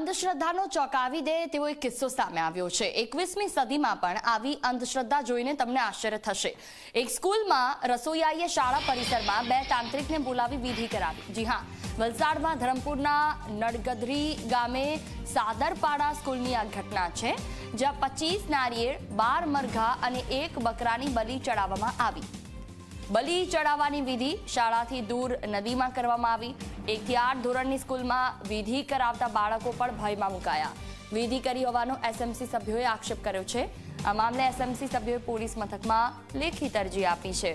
અંધશ્રદ્ધાનો ચોંકાવી દે તેવો એક કિસ્સો સામે આવ્યો છે. એકવીસમી સદીમાં પણ આવી અંધશ્રદ્ધા જોઈને તમને આશ્ચર્ય થશે. એક સ્કૂલમાં રસોઈયાએ શાળા પરિસરમાં બે તાંત્રિકને બોલાવી વિધિ કરાવી. જી હા, વલસાડમાં ધરમપુરના નડગધરી ગામે સાદરપાડા સ્કૂલની આ ઘટના છે, જ્યાં પચીસ નારિયેળ, બાર મરઘા અને એક બકરાની બલી ચડાવવામાં આવી. બલી ચડાવવાની વિધિ શાળાથી દૂર નદીમાં કરવામાં આવી. એકથી આઠ ધોરણની સ્કૂલમાં વિધિ કરાવતા બાળકો પણ ભયમાં મુકાયા. વિધિ કરી હોવાનો એસએમસી સભ્યોએ આક્ષેપ કર્યો છે. આ મામલે એસએમસી સભ્યોએ પોલીસ મથકમાં લેખિત અરજી આપી છે.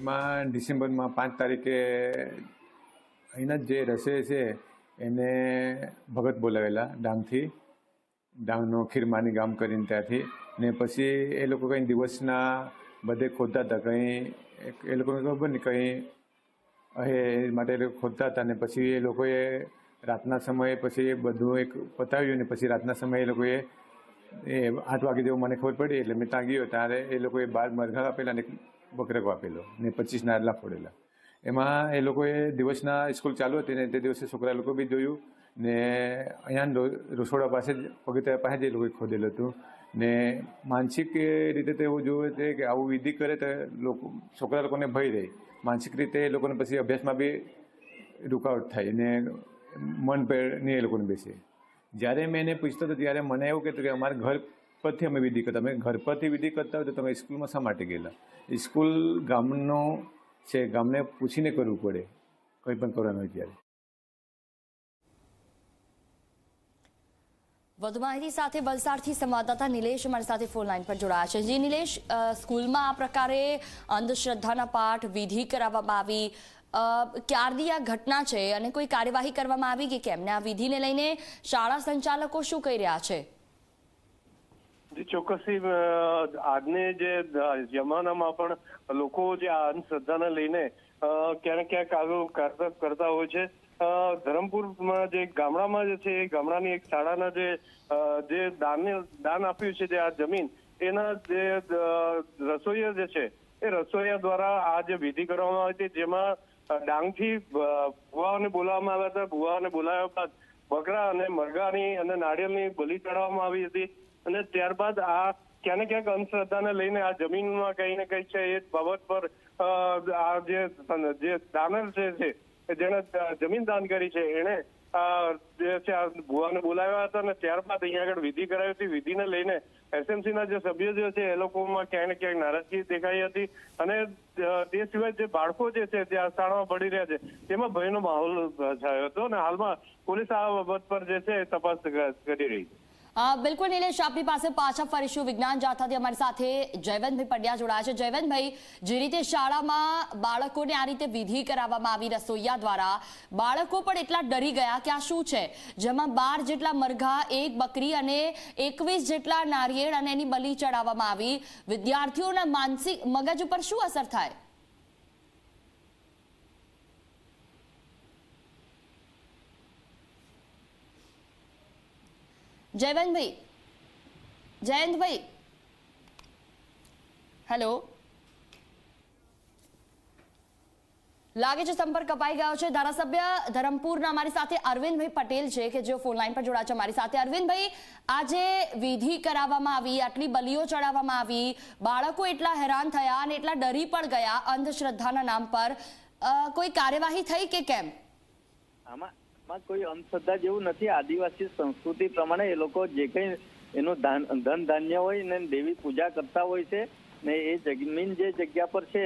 એમાં ડિસેમ્બરમાં પાંચ તારીખે અહીંના જ રસોઈ છે એને ભગત બોલાવેલા ડાંગથી. ડાંગનો ખીરમાની ગામ કરીને ત્યાંથી. ને પછી એ લોકો કંઈ દિવસના બધે ખોદતા હતા, કંઈ એ લોકોને ખબર નહીં, કંઈ એ માટે એ લોકો ખોદતા હતા. ને પછી એ લોકોએ રાતના સમયે પછી એ બધું એક પતાવ્યું ને પછી રાતના સમયે એ લોકોએ એ આઠ વાગે જેવું મને ખબર પડી એટલે મેં ત્યાં ગયો ત્યારે એ લોકોએ બાર મરઘા આપેલા ને બકરકો આપેલો ને પચીસ નારલા ફોડેલા એમાં એ લોકોએ દિવસના સ્કૂલ ચાલુ હતી ને તે દિવસે છોકરા લોકો બી જોયું. ને અહીંયા રસોડા પાસે જ, પગથિયા પાસે જ એ લોકોએ ખોદેલું હતું. ને માનસિક રીતે તો એવું જોવે છે કે આવું વિધિ કરે તો લોકો, છોકરા લોકોને ભય રહે. માનસિક રીતે એ લોકોને પછી અભ્યાસમાં બી રૂકાવટ થાય ને મન પર નહીં એ લોકોને બેસે. જ્યારે મેં એને પૂછતો હતો ત્યારે મને એવું કહેતું કે અમારા ઘર પરથી અમે વિધિ કરતા. અમે ઘર પરથી વિધિ કરતા હોય તો તમે સ્કૂલમાં શા માટે ગયેલા? સ્કૂલ ગામનો છે, ગામને પૂછીને કરવું પડે. કંઈ પણ કરવાનું હોય ત્યારે. વધુ માહિતી સાથે વલસાડથી સંવાદદાતા નિલેશ અમારી સાથે ફોન લાઈન પર જોડાયા છે. જી નિલેશ સ્કૂલમાં આ પ્રકારે અંધશ્રદ્ધાના પાઠ, વિધિ કરાવવામાં આવી. ક્યારથી આ ઘટના છે અને કોઈ કાર્યવાહી કરવામાં આવી કે કેમને આ વિધિને લઈને શાળા સંચાલકો શું કહી રહ્યા છે? ચોક્કસથી આજને જે જમાનામાં પણ લોકો જે અંધશ્રદ્ધાને લઈને ક્યાંક ક્યાંક આવ્યો કરતા હોય છે. ધરમપુરમાં જે ગામડામાં જે છે એ ગામડાની એક શાળાના જે જે દાન દાન આપ્યું છે જે આ જમીન, એના જે રસોઈયા જે છે, એ રસોઈયા દ્વારા આ જે વિધિ કરવામાં આવી હતી, જેમાં ડાંગથી ભુવાઓને બોલાવવામાં આવ્યા હતા, ભુવાઓને બોલાવ્યા બાદ બકરા અને મરઘાની અને નાળિયેરની બલિ ચડાવવામાં આવી હતી અને ત્યારબાદ આ ક્યાંને ક્યાંક અંધશ્રદ્ધાને લઈને આ જમીનમાં કઈ ને કઈ છે એ બાબત પર આ જે દાનર છે જેણે જમીન દાન કરી છે. અ, જે ભુવાને બોલાવ્યા હતા અને ત્યારબાદ અહીંયા આગળ વિધિ કરાવી હતી. વિધિને લઈને એસએમસી ના જે સભ્યો જે છે એ લોકોમાં ક્યાંય ને ક્યાંક નારાજગી દેખાઈ હતી. અને તે સિવાય જે બાળકો જે છે તે અસાણમાં પડી રહ્યા છે તેમાં ભયનો માહોલ છાયો હતો. અને હાલમાં પોલીસ આ બાબત પર જે છે તપાસ કરી રહી છે. બિલકુલ નિલેશ, આપની પાસે પાછા ફરીશું. વિજ્ઞાન જાથાથી અમારી સાથે જયવંતભાઈ પંડ્યા જોડાયા છે. જયવંતભાઈ, જે રીતે શાળામાં બાળકોને આ રીતે વિધિ કરાવવામાં આવી રસોઈયા દ્વારા, બાળકો પણ એટલા ડરી ગયા કે આ શું છે? જેમાં બાર જેટલા મરઘા, એક બકરી અને એકવીસ જેટલા નારિયેળ અને એની બલી ચડાવવામાં આવી. વિદ્યાર્થીઓના માનસિક મગજ ઉપર શું અસર થાય? જયવંતભાઈ. જયંતભાઈ. હેલો લાગે છે સંપર્ક કપાઈ ગયો છે ધારાસભ્ય ધરમપુરના અમારી સાથે અરવિંદભાઈ પટેલ છે કે જેઓ ફોન લાઈન પર જોડાયા છે અમારી સાથે. અરવિંદભાઈ, આજે વિધિ કરાવવામાં આવી, આટલી બલીઓ ચડાવવામાં આવી, બાળકો એટલા હેરાન થયા અને એટલા ડરી પણ ગયા અંધશ્રદ્ધાના નામ પર. કોઈ કાર્યવાહી થઈ કે કેમ? આમાં આમાં કોઈ અંધશ્રદ્ધા જેવું નથી. આદિવાસી સંસ્કૃતિ પ્રમાણે એ લોકો જે કંઈ એનું ધન ધાન્ય હોય ને દેવી પૂજા કરતા હોય છે ને એ જમીન જે જગ્યા પર છે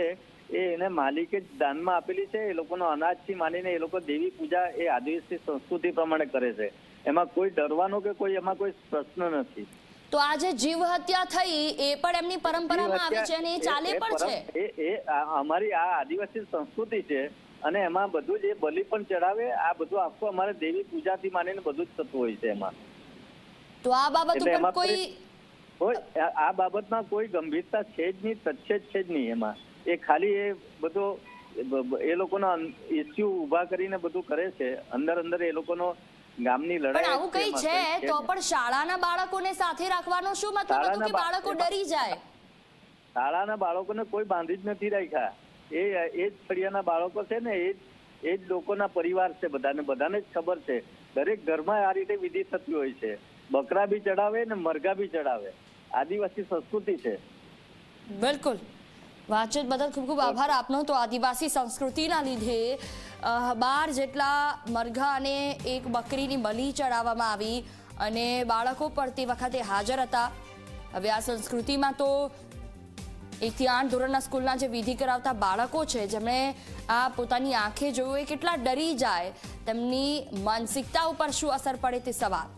એ એને માલિકે જ દાનમાં આપેલી છે. એ લોકોનો અનાજથી માંડીને એ લોકો દેવી પૂજા એ આદિવાસી સંસ્કૃતિ પ્રમાણે કરે છે. એમાં કોઈ ડરવાનો કે કોઈ એમાં કોઈ પ્રશ્ન નથી. તો આ જે જીવ હત્યા થઈ એ પણ એમની પરંપરામાં આવી છે અને એ ચાલે પણ છે. એ અમારી આ આદિવાસી સંસ્કૃતિ છે અને એમાં બધું જ એ બલિ પણ ચડાવે આ બધું આખું અમારે દેવી પૂજાથી માંડીને બધું જ થતું હોય છે એમાં. તો આ બાબત ઉપર કોઈ આ- બાબતમાં કોઈ ગંભીરતા છે જ નહીં જ છે જ નહીં એમાં. એ ખાલી એ બધો એ લોકોના ઇસ્યુ ઊભા કરીને બધું કરે છે. અંદર અંદર એ લોકોનો ગામની પણ લડાઈ આવું કઈ છે? તો પણ શાળાના બાળકોને સાથે રાખવાનો શું મતલબ હતો કે બાળકો ડરી જાય? શાળાના બાળકોને કોઈ બાંધી જ નથી રાખ્યા. એ એ જ ફળિયાના બાળકો છે ને એ જ એ જ લોકોના પરિવાર છે બધાને. બધાને જ ખબર છે. દરેક ઘરમાં આ રીતે વિધિ થતી હોય છે. બકરા બી ચડાવે ને મરઘા બી ચડાવે. આદિવાસી સંસ્કૃતિ છે. બિલકુલ. વાતચીત બદલ ખૂબ ખૂબ આભાર આપનો. તો આદિવાસી સંસ્કૃતિના લીધે બાર જેટલા મરઘા અને એક બકરીની બલી ચડાવવામાં આવી અને બાળકો પણ તે વખતે હાજર હતા. હવે આ સંસ્કૃતિમાં તો એકથી આઠ ધોરણના સ્કૂલના જે વિધિ કરાવતા બાળકો છે, જેમણે આ પોતાની આંખે જોયું એ કેટલા ડરી જાય, તેમની માનસિકતા ઉપર શું અસર પડે તે સવાલ.